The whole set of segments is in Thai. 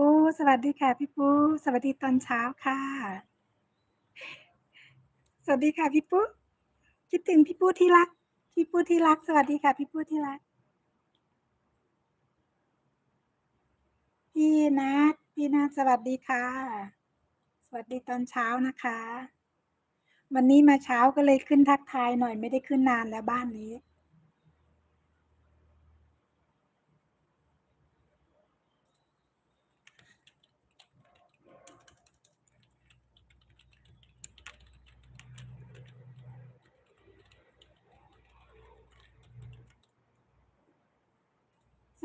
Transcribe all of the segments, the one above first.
ปูสวัสดีค่ะ พี่ปู สวัสดีตอนเช้าค่ะ สวัสดีค่ะพี่ปูคิดถึงพี่ปูที่รัก พี่ปูที่รัก สวัสดีค่ะ พี่ปูที่รัก พี่นัทพี่นัทสวัสดีค่ะ สวัสดีตอนเช้านะคะ วันนี้มาเช้าก็เลยขึ้นทักทายหน่อยไม่ได้ขึ้นนานแล้วบ้านนี้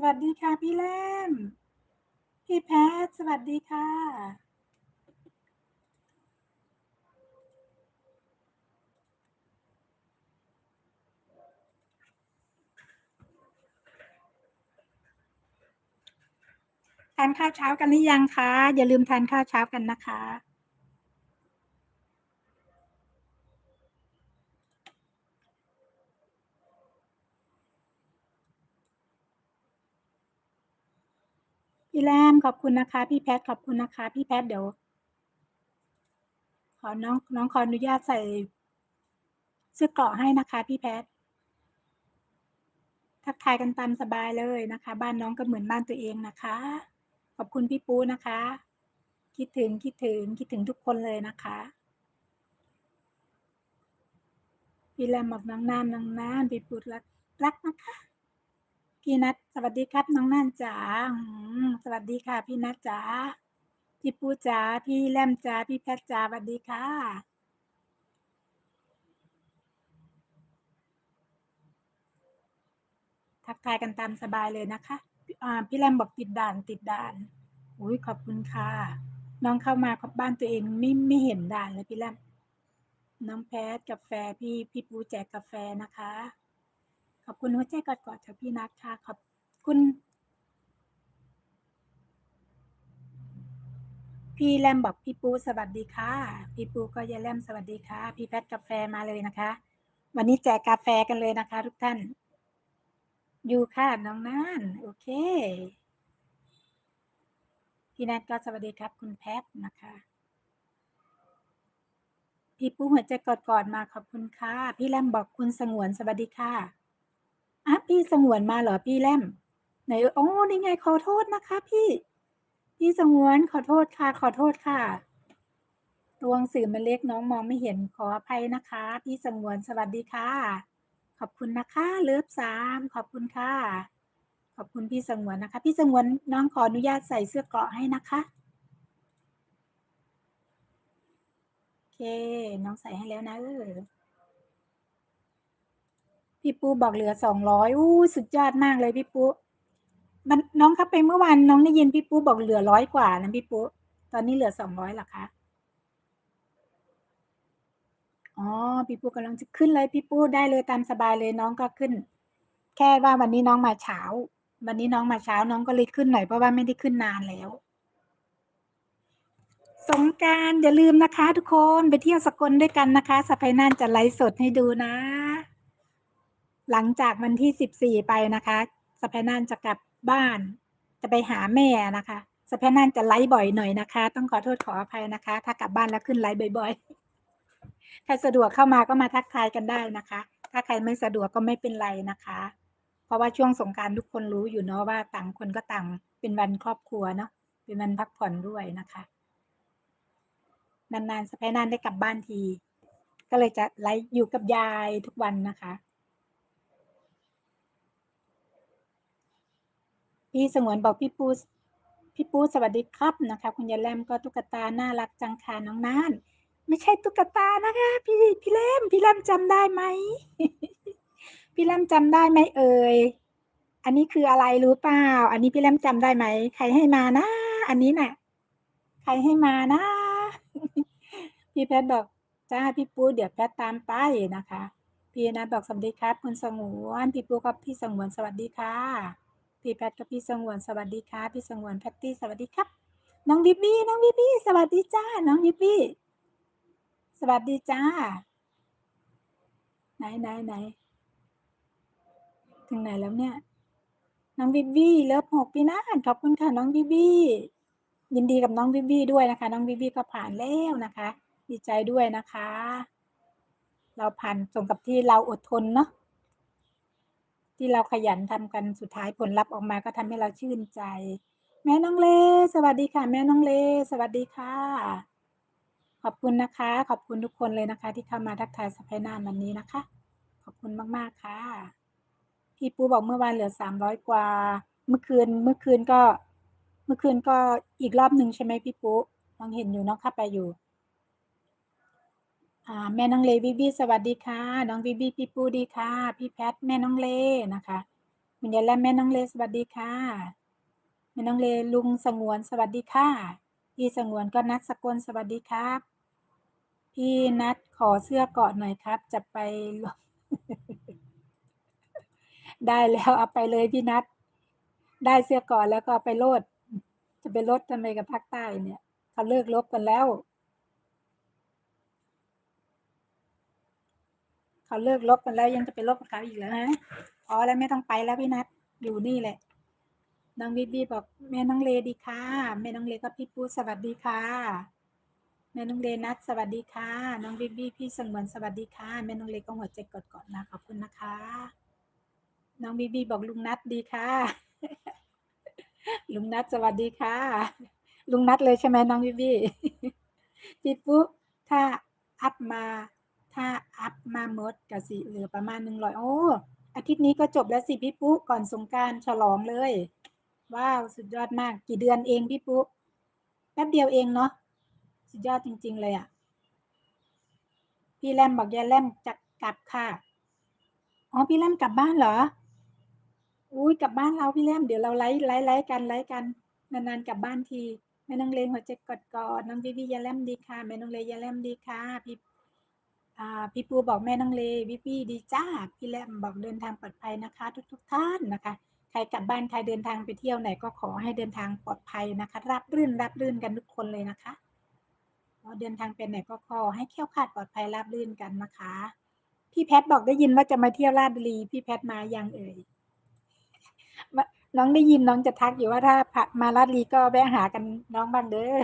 วัสดีค่ะพี่แล่ม พี่แพทสวัสดีค่ะ ทานข้าวเช้ากันหรือยังคะ อย่าลืมทานข้าวเช้ากันนะคะ พี่แรมขอบคุณนะคะ พี่แพทขอบคุณนะคะ พี่แพทเดี๋ยว ขอน้องน้องขออนุญาตใส่เสื้อเกราะให้นะคะ พี่แพททักทายกันตามสบายเลยนะคะ บ้านน้องก็เหมือนบ้านตัวเองนะคะ ขอบคุณพี่ปูนะคะ คิดถึงคิดถึงคิดถึงทุกคนเลยนะคะพี่แรมบอกน้องน่านน้องน่านพี่ปูรักรักนะคะ พี่นัทสวัสดีครับน้องน่านจ๋าสวัสดีค่ะ พี่นัทจ๋าพี่ปูจ๋าพี่แรมจ๋าพี่แพทจ๋าสวัสดีค่ะทักทายกันตามสบายเลยนะคะพี่แรมบอกติดด่านติดด่านอุ๊ยขอบคุณค่ะ น้องเข้ามาขอบบ้านตัวเองไม่ไม่เห็นด่านเลยพี่แรมน้องแพทกาแฟพี่พี่ปูแจกกาแฟนะคะ อบคุณหัวใจกอดๆจากพี่นัทค่ะ ขอบคุณ พี่แรมบอกพี่ปูสวัสดีค่ะ พี่ปูก็ยายแรมสวัสดีค่ะ พี่แพทกาแฟมาเลยนะคะ วันนี้แจกกาแฟกันเลยนะคะ ทุกท่าน อยู่ค่ะน้องน่านโอเค พี่นัทก็สวัสดีครับ คุณแพทนะคะพี่ปูหัวใจกอดๆมาขอบคุณค่ะ พี่แรมบอกคุณสงวนสวัสดีค่ะ อะพี่สงวนมาเหรอพี่แรมไหนโอ้นี่ไง ขอโทษนะคะพี่ พี่สงวน ขอโทษค่ะ ขอโทษค่ะตัวงสื่อมันเล็ก น้องมองไม่เห็น ขออภัยนะคะ พี่สงวน สวัสดีค่ะ ขอบคุณนะคะ เลิฟสามขอบคุณค่ะ ขอบคุณพี่สงวนนะคะ พี่สงวน น้องขออนุญาตใส่เสื้อเกราะให้นะคะ โอเค น้องใส่ให้แล้วนะ เออ พี่ปูบอกเหลือสองร้อยอู้สุดยอดมากเลยพี่ปูมันน้องครับไปเมื่อวานน้องได้ยินพี่ปูบอกเหลือร้อยกว่านะพี่ปูตอนนี้เหลือสองร้อยหรอคะอ๋อพี่ปูกำลังจะขึ้นเลยพี่ปูได้เลยตามสบายเลยน้องก็ขึ้น แค่ว่าวันนี้น้องมาเช้า วันนี้น้องมาเช้าน้องก็เลยขึ้นหน่อยเพราะว่าไม่ได้ขึ้นนานแล้วสงการอย่าลืมนะคะ ทุกคนไปเที่ยวสกลด้วยกันนะคะสไปน่านจะไลฟ์สดให้ดูนะ หลังจากวันที่สิบสี่ไปนะคะสไปน่านจะกลับบ้าน จะไปหาแม่นะคะสไปน่านจะไลฟ์บ่อยหน่อยนะคะ ต้องขอโทษขออภัยนะคะ ถ้ากลับบ้านแล้วขึ้นไลฟ์บ่อยๆใครสะดวกเข้ามาก็มาทักทายกันได้นะคะ ถ้าใครไม่สะดวกก็ไม่เป็นไรนะคะ เพราะว่าช่วงสงการทุกคนรู้อยู่เนาะว่าต่างคนก็ต่างเป็นวันครอบครัวเนาะเป็นวันพักผ่อนด้วยนะคะนานๆสไปนานได้กลับบ้านที ก็เลยจะไลฟ์อยู่กับยายทุกวันนะคะ พี่สงวนบอกพี่ปูพี่ปูสวัสดีครับนะคะ คุณยายแลมก็ตุ๊กตาน่ารักจังค่ะน้องน่าน ไม่ใช่ตุ๊กตานะคะ พี่พี่แลมพี่แลมจำได้ไหมพี่แลมจำได้ไหมเอ่ยอันนี้คืออะไรรู้เปล่า อันนี้พี่แลมจำได้ไหมใครให้มานะอันนี้น่ะ ใครให้มานะพี่แพทบอกจ้าพี่ปูเดี๋ยวแพทตามไปนะคะ พี่นัทบอกสวัสดีครับ คุณสงวน พี่ปูกับพี่สงวนสวัสดีค่ะ พี่แพทกับพี่สงวนสวัสดีค่ะพี่สงวนแพตตี้สวัสดีครับ น้องบิบบี้น้องบิบบี้สวัสดีจ้า น้องบิบบี้สวัสดีจ้า ไหนไหนไหนถึงไหนแล้วเนี่ย น้องบิบบี้เลิฟหกพี่นาขอบคุณค่ะน้องบิบบี้ยินดีกับน้องวิวีด้วยนะคะ น้องวิวีก็ผ่านแล้วนะคะ ดีใจด้วยนะคะ เราผ่านสมกับที่เราอดทนเนาะ ที่เราขยันทำกันสุดท้ายผลลัพธ์ออกมาก็ทำให้เราชื่นใจ แม่น้องเล สวัสดีค่ะ แม่น้องเล สวัสดีค่ะ ขอบคุณนะคะ ขอบคุณทุกคนเลยนะคะ ที่เข้ามาทักทายสไปนานวันนี้นะคะ ขอบคุณมากๆค่ะ พี่ปูบอกเมื่อวานเหลือสามร้อยกว่า เมื่อคืนเมื่อคืนก็ เมื่อคืนก็อีกรอบหนึ่งใช่ไหมพี่ปูมองเห็นอยู่น้องเข้าไปอยู่ อ่าแม่น้องเลวิบีสวัสดีค่ะ น้องวิบีพี่ปูดีค่ะ พี่แพทแม่น้องเลนะคะคุณยายและแม่น้องเลสวัสดีค่ะแม่น้องเลลุงสงวนสวัสดีค่ะพี่สงวนก็นัดสกลสวัสดีครับ พี่นัดขอเสื้อเกาะหน่อยครับ จะไปลงได้แล้วเอาไปเลยพี่นัดได้เสื้อเกาะแล้วก็ไปโลด จะไปลดทำไมกับภาคใต้เนี่ยเขาเลิกลบกันแล้ว เขาเลิกลบกันแล้วยังจะไปลบกับเขาอีกเหรอฮะพอแล้วไม่ต้องไปแล้วพี่นัดอยู่นี่แหละน้องวิบีบอกแม่น้องเลดีค่ะแม่น้องเลก็พี่ปูสวัสดีค่ะแม่น้องเลนัดสวัสดีค่ะ น้องวิบีพี่สงวนสวัสดีค่ะแม่น้องเลก็หัวใจกดก่อนนะขอบคุณนะคะ น้องบีบีบอกลุงนัดดีค่ะ ลุงนัดสวัสดีค่ะ ลุงนัดเลยใช่ไหมน้องบีบีพี่ปุ๊ถ้าอัพมา ถ้าอัพมาหมดกสิเหลือประมาณหนึ่งร้อยโอ้อาทิตย์นี้ก็จบแล้วสิพี่ปุ๊ก่อนสงการฉลองเลย ว้าว สุดยอดมากกี่เดือนเองพี่ปุ๊แป๊บเดียวเองเนาะสุดยอดจริง ๆ เลยอะ่ะ พี่แรมบอกยายแรมจะกลับค่ะอ๋อพี่แรมกลับบ้านเหรออุ้ยกลับบ้านเราพี่แรมเดี๋ยวเราไลฟ์ไลฟ์ไลฟ์กันไลฟ์กันนานๆกลับบ้านทีแม่น้องเลงหัวใจกดกอดน้องวิวียาแลมดีค่ะแม่น้องเลยยาแลมดีค่ะพี่ พี่ปูบอกแม่น้องเลวิวีดีจ้า พี่แรมบอกเดินทางปลอดภัยนะคะ ทุกๆทท่านนะคะ ใครกลับบ้านใครเดินทางไปเที่ยวไหนก็ขอให้เดินทางปลอดภัยนะคะ รับรื่นรับรื่นกันทุกคนเลยนะคะเราเดินทางไปไหนก็ขอให้เที่ยวคลาดปลอดภัยรับรื่นกันนะคะ พี่แพทบอกได้ยินว่าจะมาเที่ยวลาดบุรี พี่แพทมายังเอ่ยน้องได้ยินน้องจะทักอยู่ว่าถ้าผ่ามาลาดลีก็แวะหากันน้องบ้างเด้อ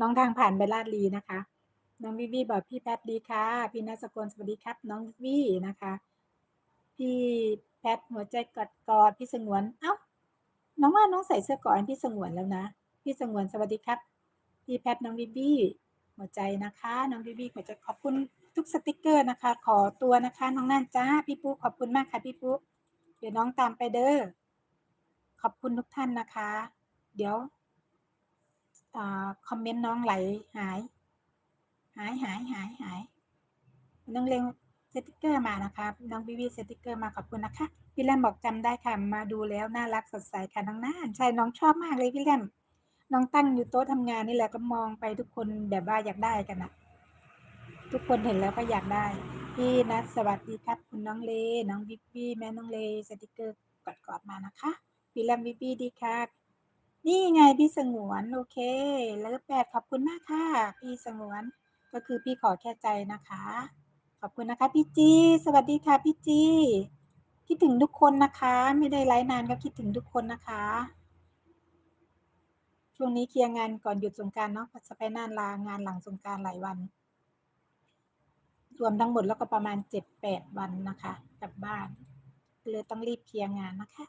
น้องทางผ่านไปลาดลีนะคะ น้องวิวีบอกพี่แพทดีค่ะ พี่นัสกลสวัสดีครับ น้องวิวีนะคะ พี่แพทหัวใจกอดกอดพี่สงวน เอ้า น้องว่าน้องใส่เสื้อก่อนพี่สงวนแล้วนะ พี่สงวนสวัสดีครับ พี่แพทน้องวิวีหัวใจนะคะ น้องวิวีหัวใจขอบคุณทุกสติกเกอร์นะคะ ขอตัวนะคะ น้องนั่นจ้า พี่ปุ๊ขอบคุณมากค่ะ พี่ปุ๊เดี๋ยวน้องตามไปเด้อ ขอบคุณทุกท่านนะคะ เดี๋ยวอาคอมเมนต์น้องไหลหาย หายหายหายหายน้องเลงสติกเกอร์มานะคะน้องวิวีสติกเกอร์มาขอบคุณนะคะพี่แรมบอกจำได้ค่ะ มาดูแล้วน่ารักสดใสค่ะน้องน่านใช่น้องชอบมากเลยพี่แรมน้องตั้งอยู่โต๊ะทำงานนี่แหละก็มองไปทุกคนแบบว่าอยากได้กันนะทุกคนเห็นแล้วก็อยากได้พี่นัทสวัสดีครับ คุณน้องเล น้องวิวีแม่น้องเลสติกเกอร์กอดๆมานะคะพี่แรมวิบีดีครับนี่ไงพี่สงวนโอเค แล้วแปดขอบคุณมากค่ะ พี่สงวน ก็คือพี่ขอแค่ใจนะคะ ขอบคุณนะคะพี่จีสวัสดีค่ะพี่จีคิดถึงทุกคนนะคะ ไม่ได้ไลฟ์นานก็คิดถึงทุกคนนะคะ ช่วงนี้เคลียร์งานก่อนหยุดสงการเนาะจะไปนานลางานหลังสงการหลายวัน รวมทั้งหมดแล้วก็ประมาณเจ็ดแปดวันนะคะกลับบ้านเลยต้องรีบเคลียร์งานนะคะ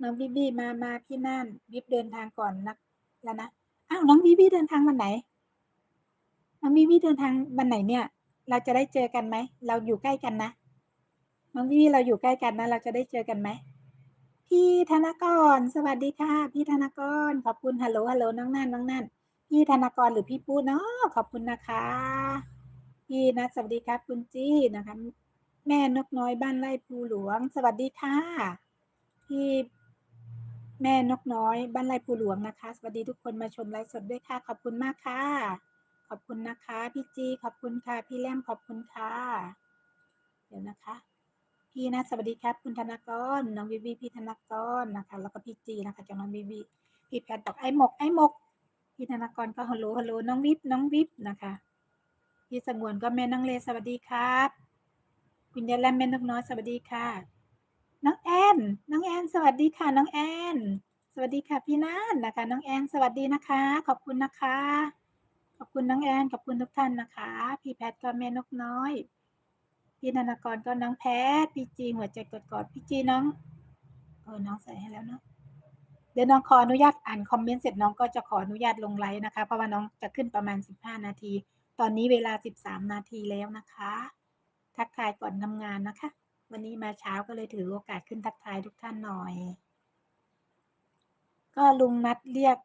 น้องบีบีมามาพี่น่านวิบเดินทางก่อนนะแล้วนะอ้าวน้องบีบีเดินทางวันไหน น้องบีบีเดินทางวันไหนเนี่ย เราจะได้เจอกันไหม เราอยู่ใกล้กันนะน้องบีบีเราอยู่ใกล้กันนะ เราจะได้เจอกันไหม พี่ธนกร สวัสดีค่ะ พี่ธนกร ขอบคุณฮัลโหลฮัลโหลน้องนั่นน้องนั่น พี่ธนกรหรือพี่ปูเนาะขอบคุณนะคะ พี่นัทสวัสดีครับคุณจี้นะคะ แม่นกน้อยบ้านไร่ภูหลวง สวัสดีค่ะ พี่แม่นกน้อยบ้านไร่ภูหลวงนะคะ สวัสดีทุกคนมาชมไลฟ์สดด้วยค่ะ ขอบคุณมากค่ะ ขอบคุณนะคะ พี่จี ขอบคุณค่ะ พี่แลมขอบคุณค่ะ เดี๋ยวนะคะ พี่นะ สวัสดีครับ คุณธนากร น้องบีบีพี่ธนากรนะคะ แล้วก็พี่จีนะคะจากน้องบีบีพี่แพทบอกไอ้หมก ไอ้หมก พี่ธนากรก็ฮัลโหลฮัลโหลน้องวิบน้องวิบนะคะ พี่สงวนก็แม่น้องเลสวัสดีครับ คุณยายแลมแม่นกน้อยสวัสดีค่ะ น้องแอน น้องแอน สวัสดีค่ะ น้องแอน สวัสดีค่ะพี่นานนะคะ น้องแอน สวัสดีนะคะ ขอบคุณนะคะ ขอบคุณน้องแอนขอบคุณทุกท่านนะคะ พี่แพทก็แม่นกน้อย พี่นานกรก็น้องแพทพี่จีหัวใจกดกอดพี่จีน้องเออน้องใส่ให้แล้วเนาะเดี๋ยวน้องขออนุญาตอ่านคอมเมนต์เสร็จน้องก็จะขออนุญาตลงไลน์นะคะ เพราะว่าน้องจะขึ้นประมาณ 15 นาที ตอนนี้เวลา 13 นาทีแล้วนะคะ ทักทายก่อนทำงานนะคะ วันนี้มาเช้าก็เลยถือโอกาสขึ้นทักทายทุกท่านหน่อย ก็ลุงนัดเรียก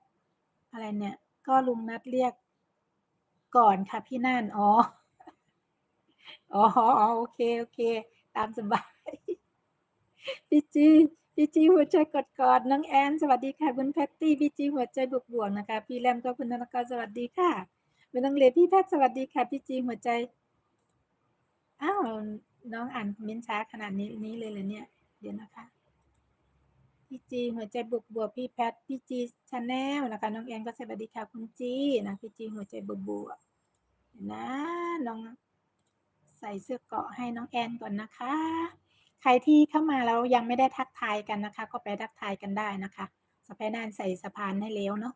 อะไรเนี่ย ก็ลุงนัดเรียก ก่อนค่ะพี่น่านอ๋ออ๋ออ๋อโอเคโอเค ตามสบาย พี่จีพี่จีหัวใจกดกอดน้องแอนสวัสดีค่ะ คุณแพตตี้พี่จีหัวใจบวกบวกนะคะ พี่แรมก็คุณธนกรสวัสดีค่ะเป็นน้องเลพี่แพทย์สวัสดีค่ะ พี่จีหัวใจอ้าวน้องอ่านคอมเมนต์ช้าขนาดนี้นี้เลยเหรอเนี่ย เดี๋ยวนะคะ พี่จีหัวใจบวกบวกพี่แพทพี่จีชาแนลนะคะ น้องแอนก็สวัสดีค่ะคุณจีนะพี่จีหัวใจบวกบวกนะน้องใส่เสื้อเกาะให้น้องแอนก่อนนะคะ ใครที่เข้ามาแล้วยังไม่ได้ทักทายกันนะคะ ก็ไปทักทายกันได้นะคะสไปนานใส่สะพานให้แล้วเนาะ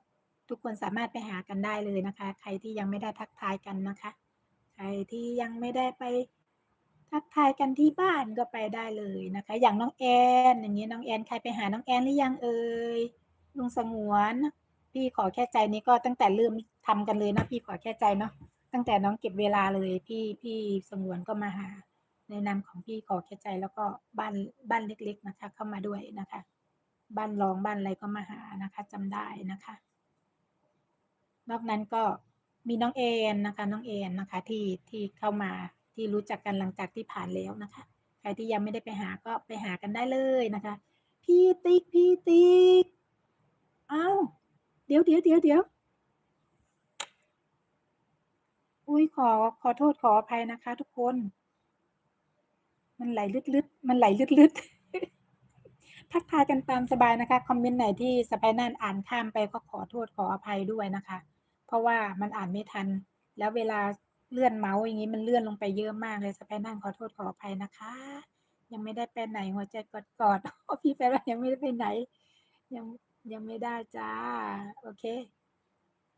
ทุกคนสามารถไปหากันได้เลยนะคะ ใครที่ยังไม่ได้ทักทายกันนะคะ ใครที่ยังไม่ได้ไป ทักทายกันที่บ้านก็ไปได้เลยนะคะ อย่างน้องแอนอย่างนี้น้องแอนใครไปหาน้องแอนหรือยังเอ่ยลุงสงวนพี่ขอแค่ใจนี้ก็ตั้งแต่เริ่มทำกันเลยนะพี่ขอแค่ใจเนาะตั้งแต่น้องเก็บเวลาเลยพี่พี่สงวนก็มาหาในนามของพี่ขอแค่ใจแล้วก็บ้านบ้านเล็ก ๆนะคะ เข้ามาด้วยนะคะ บ้านรองบ้านอะไรก็มาหานะคะจำได้นะคะ นอกนั้นก็มีน้องเอ็นนะคะ น้องเอ็นนะคะ ที่ที่เข้ามา ที่รู้จักกันหลังจากที่ผ่านแล้วนะคะ ใครที่ยังไม่ได้ไปหาก็ไปหากันได้เลยนะคะ พี่ติ๊กพี่ติ๊กเอ้าเดี๋ยวเดี๋ยวเดี๋ยวเดี๋ยวอุ้ยขอขอโทษขออภัยนะคะ ทุกคน มันไหลลึดๆมันไหลลึดๆทักทายกันตามสบายนะคะคอมเมนต์ไหนที่สไปนั่นอ่านข้ามไปก็ขอโทษขออภัยด้วยนะคะ เพราะว่ามันอ่านไม่ทัน แล้วเวลา เลื่อนเมาส์อย่างนี้มันเลื่อนลงไปเยอะมากเลยสไปนั่นขอโทษขออภัยนะคะ ยังไม่ได้ไปไหนหัวใจกอดกอดๆพี่แฟนยังไม่ได้ไปไหน ยังยังไม่ได้จ้า โอเค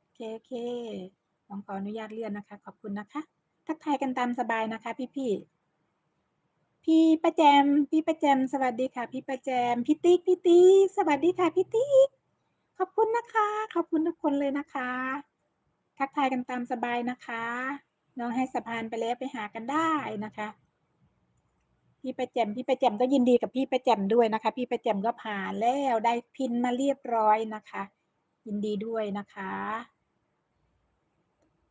โอเคโอเคองขออนุญาตเลื่อนนะคะ ขอบคุณนะคะ ทักทายกันตามสบายนะคะ พี่พี่พี่ประแจม พี่ประแจม สวัสดีค่ะ พี่ประแจม พี่ติ๊กพี่ติ๊กสวัสดีค่ะพี่ติ๊กขอบคุณนะคะ ขอบคุณทุกคนเลยนะคะ ทักทายกันตามสบายนะคะ น้องให้สะพานไปแล้วไปหากันได้นะคะ พี่ประแจมพี่ประแจมก็ยินดีกับพี่ประแจมด้วยนะคะ พี่ประแจมก็ผ่านแล้วได้พินมาเรียบร้อยนะคะ ยินดีด้วยนะคะ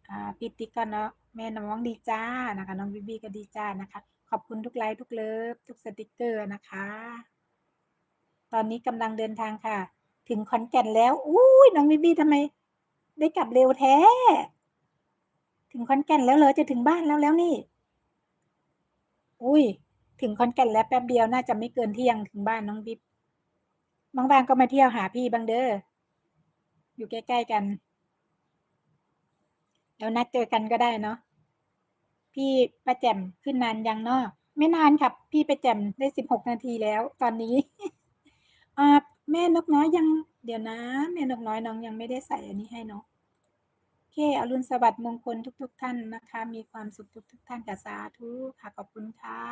อ่าพี่ติ๊กก็เนาะแม่น้องดีจ้านะคะ น้องบีบีก็ดีจ้านะคะ ขอบคุณทุกไลค์ทุกเลิฟทุกสติกเกอร์นะคะ ตอนนี้กำลังเดินทางค่ะ ถึงขอนแก่นแล้วอุ้ยน้องบีบีทำไม ได้กลับเร็วแท้ ถึงขอนแก่นแล้วเหรอจะถึงบ้านแล้วแล้วนี่ อุ้ย ถึงขอนแก่นแล้วแป๊บเดียวน่าจะไม่เกินเที่ยงถึงบ้านน้องบิ๊บางๆก็มาเที่ยวหาพี่บางเด้อ อยู่ใกล้ๆกัน แล้วนัดเจอกันก็ได้เนาะ พี่ประแจมขึ้นนานยังเนาะไม่นานครับ พี่ประแจมได้สิบหกนาทีแล้ว ตอนนี้อ่าแม่นกน้อยยัง เดี๋ยวนะ แม่นกน้อยน้องยังไม่ได้ใส่อันนี้ให้เนาะ เค อรุณสวัสดิ์มงคลทุก ๆ ท่านนะคะ มีความสุขทุก ๆ ท่านกับสาธุค่ะ ขอบคุณค่ะ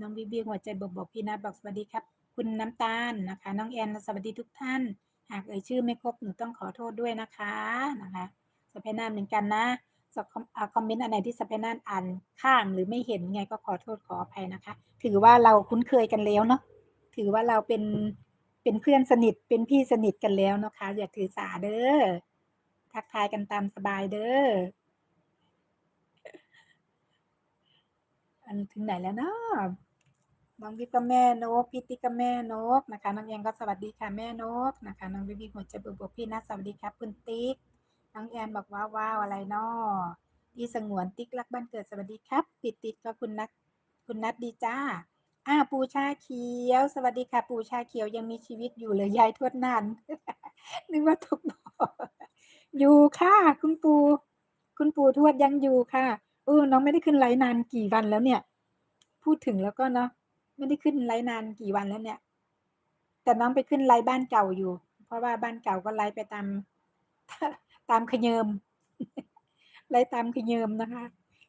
น้องบีบีหัวใจบอกบอกพี่นัทบอกสวัสดีครับ คุณน้ำตาลนะคะ น้องแอนสวัสดีทุกท่าน หากเอ่ยชื่อไม่ครบหนูต้องขอโทษด้วยนะคะนะคะสเปนานเหมือนกันนะสคอมอ่าคอมเมนต์อันไหนที่สเปนานอ่านข้ามหรือไม่เห็นไงก็ขอโทษขออภัยนะคะ ถือว่าเราคุ้นเคยกันแล้วเนาะถือว่าเราเป็นเป็นเพื่อนสนิทเป็นพี่สนิทกันแล้วนะคะ อย่าถือสาเด้อ ทักทายกันตามสบายเด้ออันถึงไหนแล้วเนาะน้องบิ๊กก็แม่นกพี่ติ๊กก็แม่นกนะคะน้องแอนก็สวัสดีค่ะแม่นกนะคะน้องบิ๊กบิ๊กหัวใจบวกๆพี่นัทสวัสดีครับคุณติ๊กน้องแอนบอกว่าว้าวอะไรเนาะพี่สงวนติ๊กรักบ้านเกิดสวัสดีครับปิดติดก็คุณนัทคุณนัทดีจ้าอ่าปูชาเขียว สวัสดีค่ะ ปูชาเขียวยังมีชีวิตอยู่เลยยายทวดนานนึกว่าทุกบ่อ อยู่ค่ะคุณปู คุณปู่ทวดยังอยู่ค่ะเออน้องไม่ได้ขึ้นไลฟ์นานกี่วันแล้วเนี่ย พูดถึงแล้วก็เนาะไม่ได้ขึ้นไลฟ์นานกี่วันแล้วเนี่ย แต่น้องไปขึ้นไลฟ์บ้านเก่าอยู่ เพราะว่าบ้านเก่าก็ไลฟ์ไปตามตามขยิมไลฟ์ตามขยิมนะคะ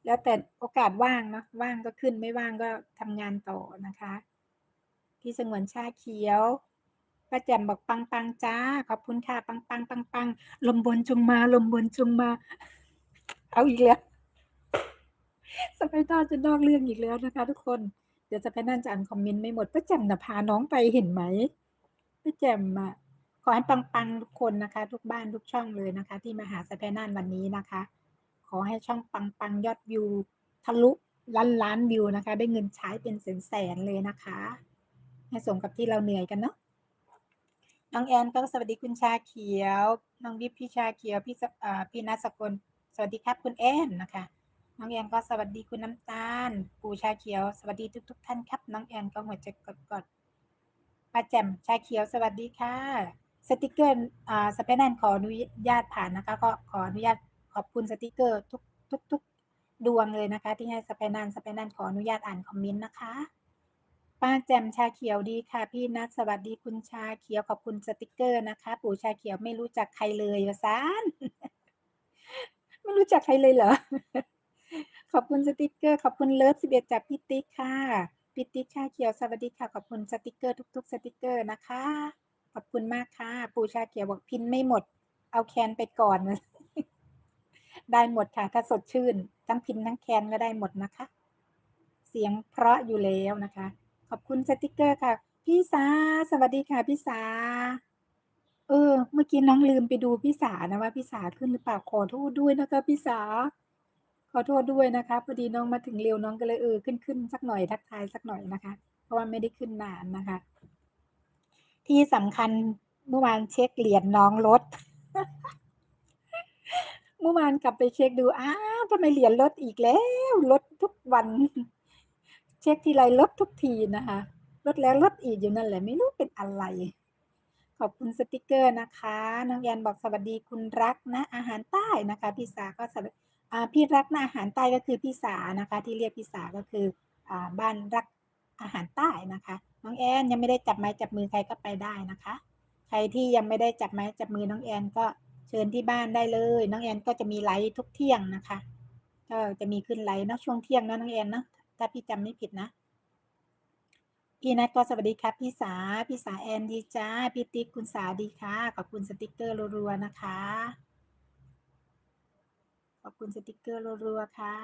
แล้วแต่โอกาสว่างเนาะว่างก็ขึ้นไม่ว่างก็ทำงานต่อนะคะ พี่สงวนชาเขียว ป้าแจ่มบอกปังปังจ้า ขอบคุณค่ะ ปังปังปังปังลมบนจงมา ลมบนจงมา เอาอีกแล้วสไปด้าจะนอกเรื่องอีกแล้วนะคะ ทุกคน เดี๋ยวจะไปนั่นจะอ่านคอมเมนต์ไม่หมดป้าแจ่มน่ะพาน้องไปเห็นไหมป้าแจ่มอะขอให้ปังปังทุกคนนะคะ ทุกบ้านทุกช่องเลยนะคะ ที่มาหาสไปนั่นวันนี้นะคะ ขอให้ช่องปังปังยอดวิวทะลุล้านล้านวิวนะคะ ได้เงินใช้เป็นแสนแสนๆเลยนะคะ ให้สมกับที่เราเหนื่อยกันเนาะ น้องแอนก็สวัสดีคุณชาเขียว น้องวิพพี่ชาเขียว พี่พี่นัสกล สวัสดีครับคุณแอนนะคะ น้องแอนก็สวัสดีคุณน้ำตาล ปู่ชาเขียว สวัสดีทุกทุกท่านครับ น้องแอนก็หัวใจกดกดป้าแจ่มชาเขียวสวัสดีค่ะ สติกเกอร์อ่าสเปนแนนขออนุญาตผ่านนะคะ ก็ขออนุญาตขอบคุณสติกเกอร์ทุกทุกทุกดวงเลยนะคะ ที่ให้สเปนแนนสเปนแนนขออนุญาตอ่านคอมเมนต์นะคะ ป้าแจมชาเขียวดีค่ะ พี่นัทสวัสดีคุณชาเขียวขอบคุณสติกเกอร์นะคะ ปู่ชาเขียวไม่รู้จักใครเลยวะซานไม่รู้จักใครเลยเหรอ ขอบคุณสติกเกอร์ ขอบคุณเลิฟสิบเอ็ดจากพี่ติ๊กค่ะพี่ติ๊กชาเขียวสวัสดีค่ะ ขอบคุณสติกเกอร์ทุก ๆ สติกเกอร์นะคะ ขอบคุณมากค่ะ ปู่ชาเขียวบอกพินไม่หมด เอาแคนไปก่อนได้หมดค่ะถ้าสดชื่น ทั้งพินทั้งแคนก็ได้หมดนะคะ เสียงเพราะอยู่แล้วนะคะ อบคุณสติกเกอร์ค่ะ พี่สาสวัสดีค่ะพี่สาเออ เมื่อกี้น้องลืมไปดูพี่สานะว่าพี่สาขึ้นหรือเปล่าขอโทษด้วยนะคะพี่สาขอโทษด้วยนะคะพอดีน้องมาถึงเร็วน้องก็เลยเออขึ้นขึ้นสักหน่อยทักทายสักหน่อยนะคะ เพราะว่าไม่ได้ขึ้นนานนะคะ ที่สำคัญเมื่อวานเช็คเหรียญน้องลดเมื่อวานกลับไปเช็คดูอ้าวทำไมเหรียญลดอีกแล้วลดทุกวัน เช็คทีไรลดทุกทีนะคะ ลดแล้วลดอีกอยู่นั่นแหละไม่รู้เป็นอะไร ขอบคุณสติกเกอร์นะคะน้องแอนบอกสวัสดีคุณรักนะอาหารใต้นะคะพี่สาก็สวัสดีพี่รักนะอาหารใต้ก็คือพี่สานะคะ ที่เรียกพี่สาก็คืออบ้านรักอาหารใต้นะคะ น้องแอนยังไม่ได้จับไม้จับมือใครก็ไปได้นะคะ ใครที่ยังไม่ได้จับไม้จับมือน้องแอนก็เชิญที่บ้านได้เลย น้องแอนก็จะมีไลฟ์ทุกเที่ยงนะคะ ก็จะมีขึ้นไลฟ์นะช่วงเที่ยงนะน้องแอนเนาะ ถ้าพี่จำไม่ผิดนะ พี่นัทก็สวัสดีครับพี่สา พี่สาแอนดีจ้า พี่ติ๊กคุณสาดีค่ะ ขอบคุณสติกเกอร์รัวๆนะคะ ขอบคุณสติกเกอร์รัวๆค่ะ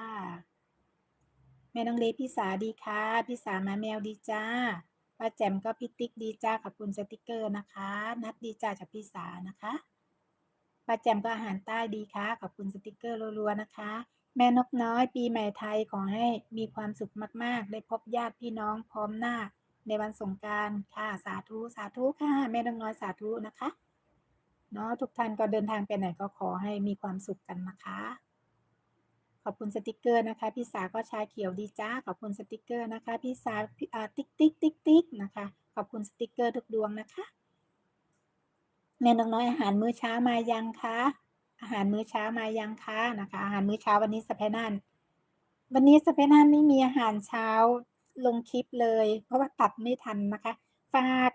แม่น้องเลพี่สาดีค่ะ พี่สามาแมวดีจ้าป้าแจมก็พี่ติ๊กดีจ้าขอบคุณสติกเกอร์นะคะ นัดดีจ้าจากพี่สานะคะป้าแจมก็อาหารใต้ดีค่ะ ขอบคุณสติกเกอร์รัวๆนะคะ แม่นกน้อยปีใหม่ไทยขอให้มีความสุขมาก ๆ ได้พบญาติพี่น้องพร้อมหน้าในวันสงการค่ะสาธุสาธุค่ะแม่นกน้อยสาธุนะคะเนาะทุกท่านก็เดินทางไปไหนก็ขอให้มีความสุขกันนะคะ ขอบคุณสติกเกอร์นะคะ พี่สาก็ชาเขียวดีจ้าขอบคุณสติกเกอร์นะคะพี่สาพี่อาติ๊กติ๊กติ๊กติ๊กนะคะ ขอบคุณสติกเกอร์ทุกดวงนะคะแม่นกน้อยอาหารมื้อเช้ามายังคะ อาหารมื้อเช้ามายังคะนะคะ อาหารมื้อเช้าวันนี้สเปนันวันนี้สเปนันไม่มีอาหารเช้าลงคลิปเลย เพราะว่าตัดไม่ทันนะคะ ฝาก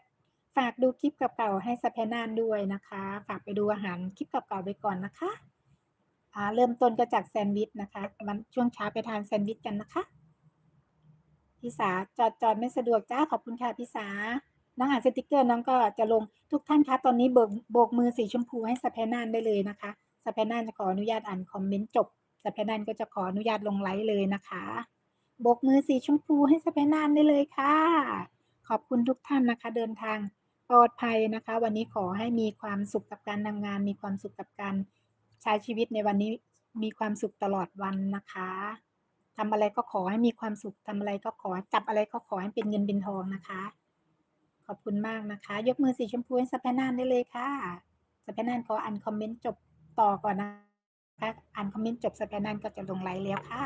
ฝากดูคลิปเก่าๆให้สเปนันด้วยนะคะ ฝากไปดูอาหารคลิปเก่าๆไปก่อนนะคะอ่าเริ่มต้นก็จากแซนด์วิชนะคะมันช่วงเช้าไปทานแซนด์วิชกันนะคะพี่สาจอดจอดไม่สะดวกจ้าขอบคุณค่ะพี่สาน้องอ่านสติกเกอร์น้องก็จะลงทุกท่านคะตอนนี้โบกโบกมือสีชมพูให้สแพนานได้เลยนะคะ สแพนานจะขออนุญาตอ่านคอมเมนต์จบสแพนานก็จะขออนุญาตลงไลฟ์เลยนะคะโบกมือสีชมพูให้สแพนานได้เลยค่ะ ขอบคุณทุกท่านนะคะ เดินทางปลอดภัยนะคะ วันนี้ขอให้มีความสุขกับการทำงาน มีความสุขกับการใช้ชีวิตในวันนี้มีความสุขตลอดวันนะคะทำอะไรก็ขอให้มีความสุขทำอะไรก็ขอจับอะไรก็ขอให้เป็นเงินเป็นทองนะคะ ขอบคุณมากนะคะ ยกมือสีชมพูให้สแปนานได้เลยค่ะสแปนานขออ่านคอมเมนต์จบ ต่อก่อนนะคะอ่านคอมเมนต์จบสแปนานก็จะลงไลน์แล้วค่ะ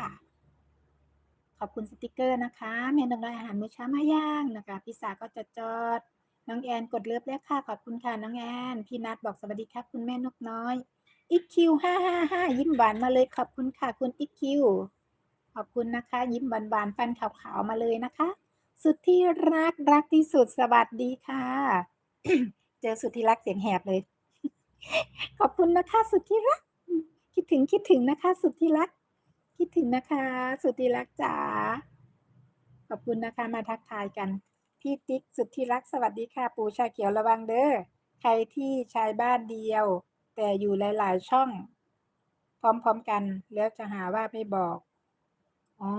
ขอบคุณสติกเกอร์นะคะ เมนูอาหารมื้อเช้ามาย่างนะคะพี่าก็จะจอด น้องแอนกดเลิฟแล้วค่ะ ขอบคุณค่ะน้องแอน พี่นัทบอกสวัสดีครับคุณแม่นกน้อยอีคิวห้าห้าห้ายิ้มหวานมาเลยขอบคุณค่ะคุณอีคิวขอบคุณนะคะ ยิ้มหวานหวานๆฟันขาวๆมาเลยนะคะ สุดที่รักรักที่สุดสวัสดีค่ะ เจอสุดที่รักเสียงแหบเลย ขอบคุณนะคะ สุดที่รัก คิดถึงคิดถึงนะคะ สุดที่รัก คิดถึงนะคะ สุดที่รักจ๋าขอบคุณนะคะมาทักทายกัน พี่ติ๊กสุดที่รักสวัสดีค่ะ ปูชาเขียวระวังเด้อใครที่ใช้บ้านเดียว แต่อยู่หลาย ๆ ช่อง พร้อมๆกันแล้วจะหาว่าไม่บอกอ๋อ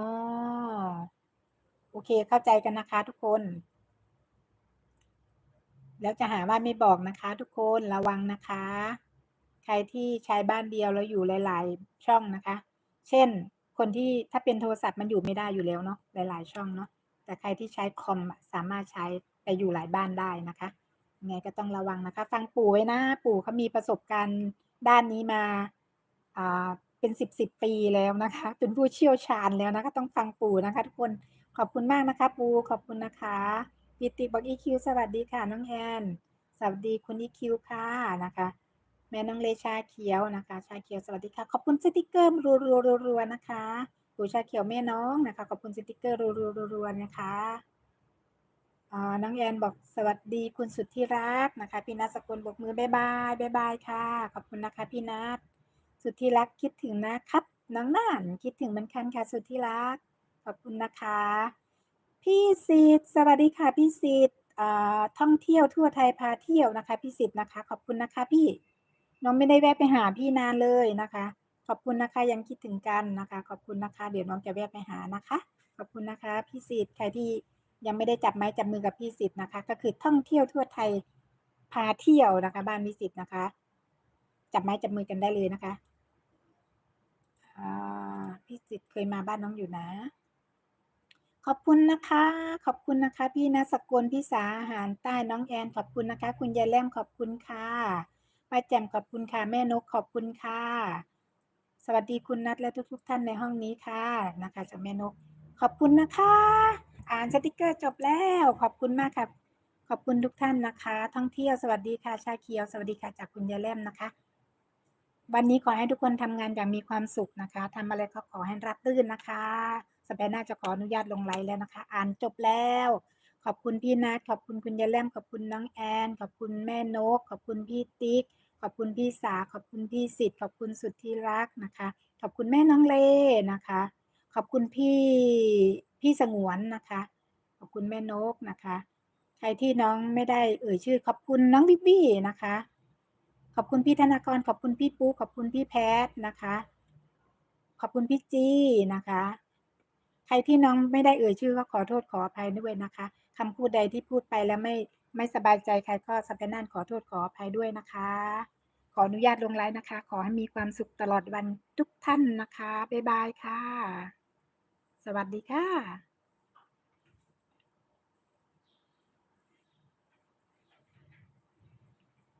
โอเคเข้าใจกันนะคะทุกคน แล้วจะหาว่าไม่บอกนะคะ ทุกคนระวังนะคะ ใครที่ใช้บ้านเดียวแล้วอยู่หลาย ๆ ช่องนะคะ เช่น คนที่ถ้าเป็นโทรศัพท์มันอยู่ไม่ได้อยู่แล้วเนาะหลาย ๆ ช่องเนาะแต่ใครที่ใช้คอมสามารถใช้ไปอยู่หลายบ้านได้นะคะยังไงก็ต้องระวังนะคะ ฟังปู่ไว้นะ ปู่เขามีประสบการณ์ด้านนี้มาอ่าเป็นสิบสิบปีแล้วนะคะ เป็นผู้เชี่ยวชาญแล้วนะคะ ต้องฟังปู่นะคะ ทุกคนขอบคุณมากนะคะ ปู่ขอบคุณนะคะ ปิติบอกอีคิวสวัสดีค่ะน้องแอนสวัสดีคุณอีคิวค่ะนะคะ แม่น้องเลชาเขียวนะคะ ชาเขียวสวัสดีค่ะ ขอบคุณสติกเกอร์รัวๆๆๆนะคะปู่ชาเขียวแม่น้องนะคะ ขอบคุณสติกเกอร์รัวๆๆๆนะคะอ่าน้องแอนบอกสวัสดีคุณสุดที่รักนะคะ พี่นัทสกุลบอกมือบายบายบายบายค่ะ ขอบคุณนะคะพี่นัทสุดที่รักคิดถึงนะครับ น้องน่านคิดถึงเหมือนกันค่ะสุดที่รัก ขอบคุณนะคะ พี่สิทธิ์สวัสดีค่ะพี่สิทธิ์ท่องเที่ยวทั่วไทยพาเที่ยวนะคะพี่สิทธิ์นะคะ ขอบคุณนะคะพี่น้องไม่ได้แวะไปหาพี่นานเลยนะคะ ขอบคุณนะคะยังคิดถึงกันนะคะ ขอบคุณนะคะ เดี๋ยวน้องจะแวะไปหานะคะ ขอบคุณนะคะ พี่สิทธิ์ใครที่ยังไม่ได้จับไม้จับมือกับพี่สิทธิ์นะคะ ก็คือท่องเที่ยวทั่วไทยพาเที่ยวนะคะ บ้านพี่สิทธิ์นะคะ จับไม้จับมือกันได้เลยนะคะพี่สิทธิ์เคยมาบ้านน้องอยู่นะ ขอบคุณนะคะ ขอบคุณนะคะ พี่นสกลพี่สาอาหารใต้น้องแอน ขอบคุณนะคะ คุณยายแลมขอบคุณค่ะป้าแจ่มขอบคุณค่ะแม่นกขอบคุณค่ะ สวัสดีคุณนัทและทุกๆทท่านในห้องนี้ค่ะนะคะจากแม่นก ขอบคุณนะคะ อ่านสติกเกอร์จบแล้ว ขอบคุณมากค่ะ ขอบคุณทุกท่านนะคะ ท่องเที่ยวสวัสดีค่ะชาเขียว สวัสดีค่ะจากคุณยายแลมนะคะ วันนี้ขอให้ทุกคนทำงานอย่างมีความสุขนะคะทำอะไรก็ขอให้รับรื่นนะคะ สเปนน่าจะขออนุญาตลงไลน์แล้วนะคะ อ่านจบแล้ว ขอบคุณพี่นัทขอบคุณคุณยายแลมขอบคุณน้องแอน ขอบคุณแม่นก ขอบคุณพี่ติ๊ก ขอบคุณพี่สา ขอบคุณพี่สิทธิ์ ขอบคุณสุดที่รักนะคะ ขอบคุณแม่น้องเล่นะคะ ขอบคุณพี่พี่สงวนนะคะ ขอบคุณแม่นกนะคะ ใครที่น้องไม่ได้เอ่ยชื่อ ขอบคุณน้องบิบบี้นะคะ ขอบคุณพี่ธนากร ขอบคุณพี่ปุ๊ขอบคุณพี่แพทนะคะ ขอบคุณพี่จี้นะคะ รที่น้องไม่ได้เอ่ยชื่อก็ขอโทษขออภัยด้วยนะคะคำพูดใดที่พูดไปแล้วไม่ไม่สบายใจใครก็สแปนนั่นขอโทษขออภัยด้วยนะคะ ขออนุญาตลงไลน์นะคะ ขอให้มีความสุขตลอดวันทุกท่านนะคะบ๊ายบายค่ะ สวัสดีค่ะ